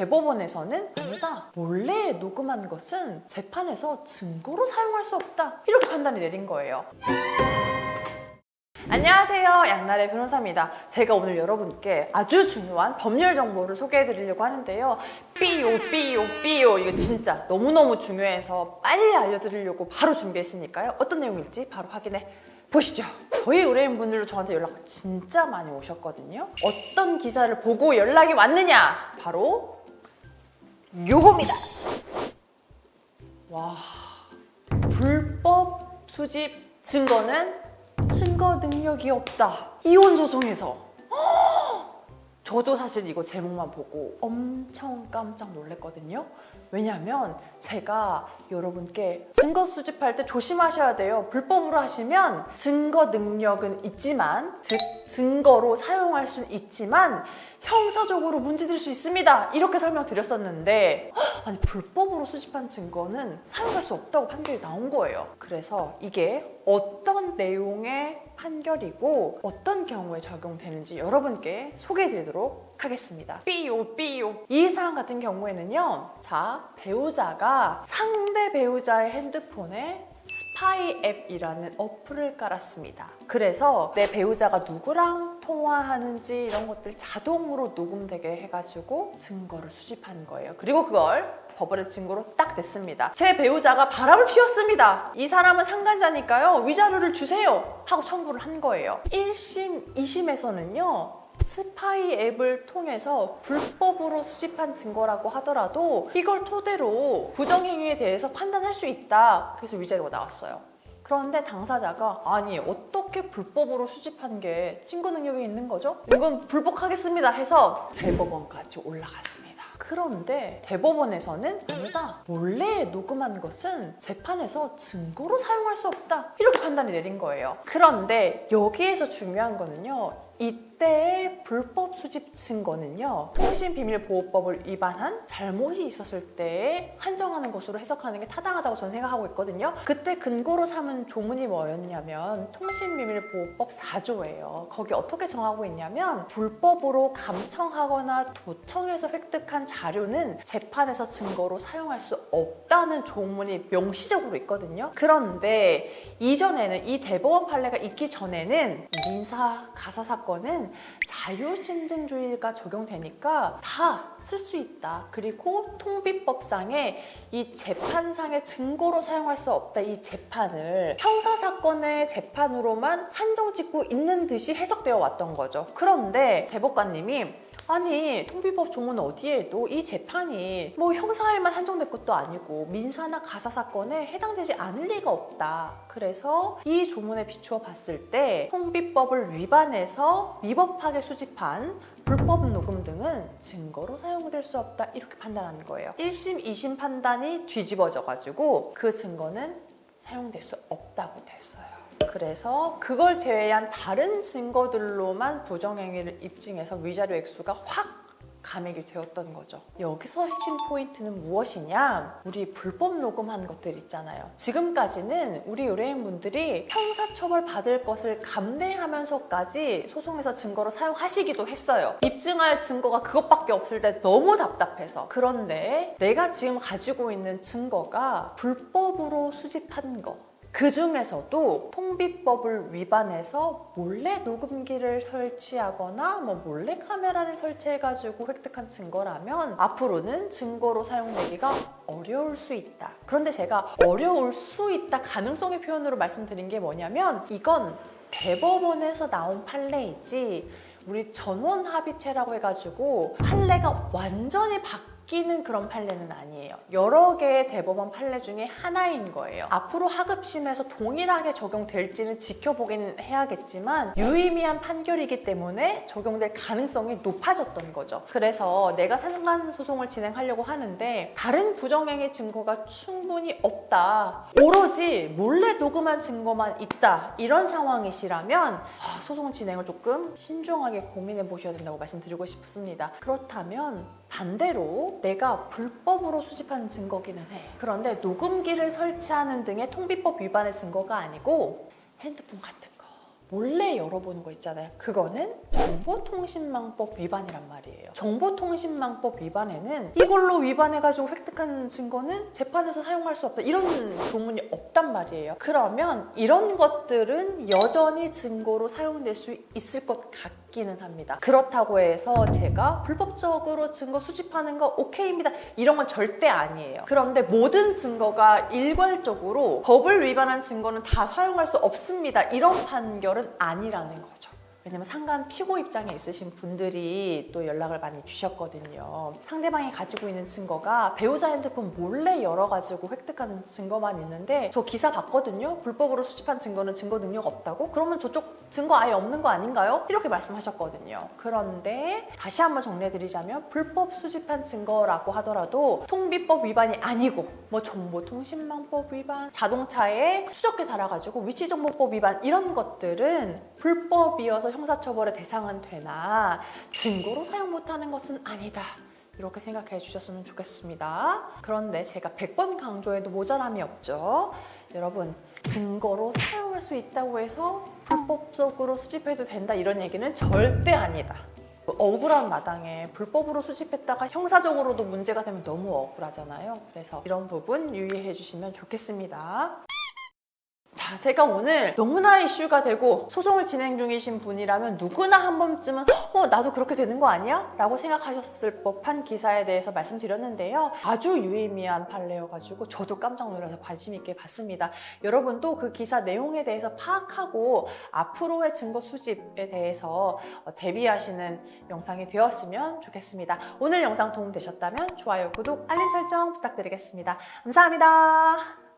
대법원에서는 아니다. 몰래 녹음한 것은 재판에서 증거로 사용할 수 없다. 이렇게 판단이 내린 거예요. 안녕하세요. 양나래 변호사입니다. 제가 오늘 여러분께 아주 중요한 법률 정보를 소개해 드리려고 하는데요. 삐요, 삐요, 삐요. 이거 진짜 너무너무 중요해서 빨리 알려드리려고 바로 준비했으니까요. 어떤 내용일지 바로 확인해 보시죠. 저희 의뢰인분들도 저한테 연락 진짜 많이 오셨거든요. 어떤 기사를 보고 연락이 왔느냐? 바로 요겁니다. 와, 불법 수집 증거는 증거 능력이 없다. 이혼 소송에서. 허! 저도 사실 이거 제목만 보고 엄청 깜짝 놀랐거든요. 왜냐하면 제가 여러분께 증거 수집할 때 조심하셔야 돼요. 불법으로 하시면 증거 능력은 있지만, 즉 증거로 사용할 수는 있지만 형사적으로 문제될 수 있습니다. 이렇게 설명드렸었는데 헉, 아니 불법으로 수집한 증거는 사용할 수 없다고 판결이 나온 거예요. 그래서 이게 어떤 내용의 판결이고 어떤 경우에 적용되는지 여러분께 소개해드리도록 하겠습니다. 삐요 삐요 이 사안 같은 경우에는요. 자 배우자가 상대 배우자의 핸드폰에 스파이 앱이라는 어플을 깔았습니다. 그래서 내 배우자가 누구랑 통화하는지 이런 것들 자동으로 녹음되게 해가지고 증거를 수집한 거예요. 그리고 그걸 법원의 증거로 딱 냈습니다. 제 배우자가 바람을 피웠습니다. 이 사람은 상간자니까요. 위자료를 주세요. 하고 청구를 한 거예요. 1심, 2심에서는요. 스파이 앱을 통해서 불법으로 수집한 증거라고 하더라도 이걸 토대로 부정행위에 대해서 판단할 수 있다. 그래서 위자료가 나왔어요. 그런데 당사자가 아니 어떻게 불법으로 수집한 게 증거 능력이 있는 거죠? 이건 불복하겠습니다 해서 대법원까지 올라갔습니다. 그런데 대법원에서는 아니다. 몰래 녹음한 것은 재판에서 증거로 사용할 수 없다. 이렇게 판단이 내린 거예요. 그런데 여기에서 중요한 거는요. 이때의 불법 수집 증거는요. 통신비밀보호법을 위반한 잘못이 있었을 때 한정하는 것으로 해석하는 게 타당하다고 저는 생각하고 있거든요. 그때 근거로 삼은 조문이 뭐였냐면 통신비밀보호법 4조예요. 거기 어떻게 정하고 있냐면 불법으로 감청하거나 도청해서 획득한 자료는 재판에서 증거로 사용할 수 없다는 조문이 명시적으로 있거든요. 그런데 이전에는 이 대법원 판례가 있기 전에는 민사 가사 사건 은 자유심증주의가 적용되니까 다 쓸 수 있다. 그리고 통비법상에 이 재판상의 증거로 사용할 수 없다. 이 재판을 형사 사건의 재판으로만 한정 짓고 있는 듯이 해석되어 왔던 거죠. 그런데 대법관님이 아니 통비법 조문 어디에도 이 재판이 뭐 형사에만 한정된 것도 아니고 민사나 가사 사건에 해당되지 않을 리가 없다. 그래서 이 조문에 비추어 봤을 때 통비법을 위반해서 위법하게 수집한 불법 녹음 등은 증거로 사용될 수 없다 이렇게 판단하는 거예요. 1심, 2심 판단이 뒤집어져 가지고 그 증거는 사용될 수 없다고 됐어요. 그래서 그걸 제외한 다른 증거들로만 부정행위를 입증해서 위자료 액수가 확 감액이 되었던 거죠. 여기서 핵심 포인트는 무엇이냐? 우리 불법 녹음한 것들 있잖아요. 지금까지는 우리 의뢰인분들이 형사처벌 받을 것을 감내하면서까지 소송에서 증거로 사용하시기도 했어요. 입증할 증거가 그것밖에 없을 때 너무 답답해서. 그런데 내가 지금 가지고 있는 증거가 불법으로 수집한 거. 그 중에서도 통비법을 위반해서 몰래 녹음기를 설치하거나 뭐 몰래 카메라를 설치해가지고 획득한 증거라면 앞으로는 증거로 사용되기가 어려울 수 있다. 그런데 제가 어려울 수 있다 가능성의 표현으로 말씀드린 게 뭐냐면 이건 대법원에서 나온 판례이지 우리 전원 합의체라고 해가지고 판례가 완전히 바뀌 는 그런 판례는 아니에요. 여러 개의 대법원 판례 중에 하나인 거예요. 앞으로 하급심에서 동일하게 적용될지는 지켜보긴 해야겠지만 유의미한 판결이기 때문에 적용될 가능성이 높아졌던 거죠. 그래서 내가 상관 소송을 진행하려고 하는데 다른 부정행위 증거가 충분히 없다. 오로지 몰래 녹음한 증거만 있다. 이런 상황이시라면 아, 소송 진행을 조금 신중하게 고민해 보셔야 된다고 말씀드리고 싶습니다. 그렇다면 반대로 내가 불법으로 수집한 증거기는 해. 그런데 녹음기를 설치하는 등의 통비법 위반의 증거가 아니고 핸드폰 같은 거 몰래 열어보는 거 있잖아요. 그거는 정보통신망법 위반이란 말이에요. 정보통신망법 위반에는 이걸로 위반해가지고 획득한 증거는 재판에서 사용할 수 없다. 이런 조문이 없단 말이에요. 그러면 이런 것들은 여전히 증거로 사용될 수 있을 것 같기는 합니다. 그렇다고 해서 제가 불법적으로 증거 수집하는 거 오케이입니다. 이런 건 절대 아니에요. 그런데 모든 증거가 일괄적으로 법을 위반한 증거는 다 사용할 수 없습니다. 이런 판결은 아니라는 거죠. 왜냐면 상간 피고 입장에 있으신 분들이 또 연락을 많이 주셨거든요. 상대방이 가지고 있는 증거가 배우자 핸드폰 몰래 열어가지고 획득하는 증거만 있는데 저 기사 봤거든요. 불법으로 수집한 증거는 증거 능력 없다고? 그러면 저쪽 증거 아예 없는 거 아닌가요? 이렇게 말씀하셨거든요. 그런데 다시 한번 정리해드리자면 불법 수집한 증거라고 하더라도 통비법 위반이 아니고 뭐 정보통신망법 위반, 자동차에 추적기 달아가지고 위치정보법 위반 이런 것들은 불법이어서 형사처벌의 대상은 되나 증거로 사용 못하는 것은 아니다. 이렇게 생각해 주셨으면 좋겠습니다. 그런데 제가 100번 강조해도 모자람이 없죠. 여러분, 증거로 사용할 수 있다고 해서 불법적으로 수집해도 된다 이런 얘기는 절대 아니다. 억울한 마당에 불법으로 수집했다가 형사적으로도 문제가 되면 너무 억울하잖아요. 그래서 이런 부분 유의해 주시면 좋겠습니다. 자, 제가 오늘 너무나 이슈가 되고 소송을 진행 중이신 분이라면 누구나 한 번쯤은 어, 나도 그렇게 되는 거 아니야? 라고 생각하셨을 법한 기사에 대해서 말씀드렸는데요. 아주 유의미한 판례여가지고 저도 깜짝 놀라서 관심 있게 봤습니다. 여러분도 그 기사 내용에 대해서 파악하고 앞으로의 증거 수집에 대해서 어, 대비하시는 영상이 되었으면 좋겠습니다. 오늘 영상 도움 되셨다면 좋아요, 구독, 알림 설정 부탁드리겠습니다. 감사합니다.